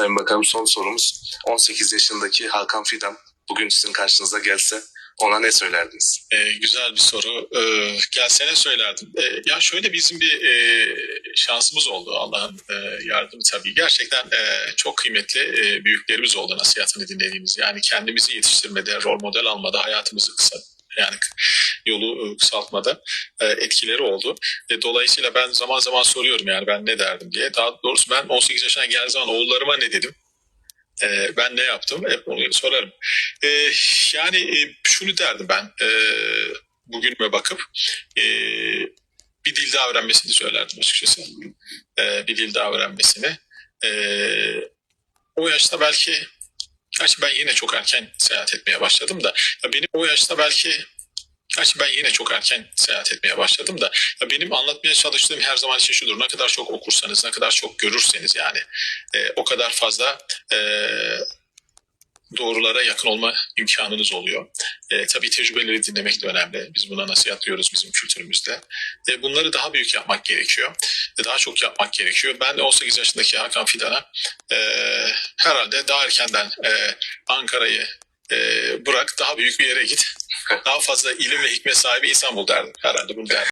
Sayın Bakanım son sorumuz. 18 yaşındaki Hakan Fidan bugün sizin karşınıza gelse ona ne söylerdiniz? Ee, güzel bir soru. Ee, gelsene söylerdim. Ee, ya şöyle bizim bir e, şansımız oldu Allah'ın e, yardımı tabii. Gerçekten e, çok kıymetli e, büyüklerimiz oldu nasihatini dinlediğimiz. Yani kendimizi yetiştirmede, rol model almada, hayatımızı kısa yani yolu e, kısaltmada e, etkileri oldu. E, dolayısıyla ben zaman zaman soruyorum yani ben ne derdim diye. Daha doğrusu ben 18 yaşına geldiği zaman oğullarıma ne dedim? Ben ne yaptım? Hep onu sorarım. Yani şunu derdim ben e, bugünüme bakıp bir dil daha öğrenmesini söylerdim açıkçası. Bir dil daha öğrenmesini. O yaşta belki Gerçi ben yine çok erken seyahat etmeye başladım da benim o yaşta belki Gerçi ben yine çok erken seyahat etmeye başladım da benim anlatmaya çalıştığım her zaman için şudur. Ne kadar çok okursanız, ne kadar çok görürseniz yani e, o kadar fazla e, doğrulara yakın olma imkanınız oluyor. E, tabii tecrübeleri dinlemek de önemli. Biz buna nasihat diyoruz bizim kültürümüzde. E, bunları daha büyük yapmak gerekiyor. E, daha çok yapmak gerekiyor. Ben de 18 yaşındaki Hakan Fidan'a e, herhalde daha erkenden e, Ankara'yı e, bırak daha büyük bir yere git. Daha fazla ilim ve hikmet sahibi insan bul derdim. Herhalde bunu derdim.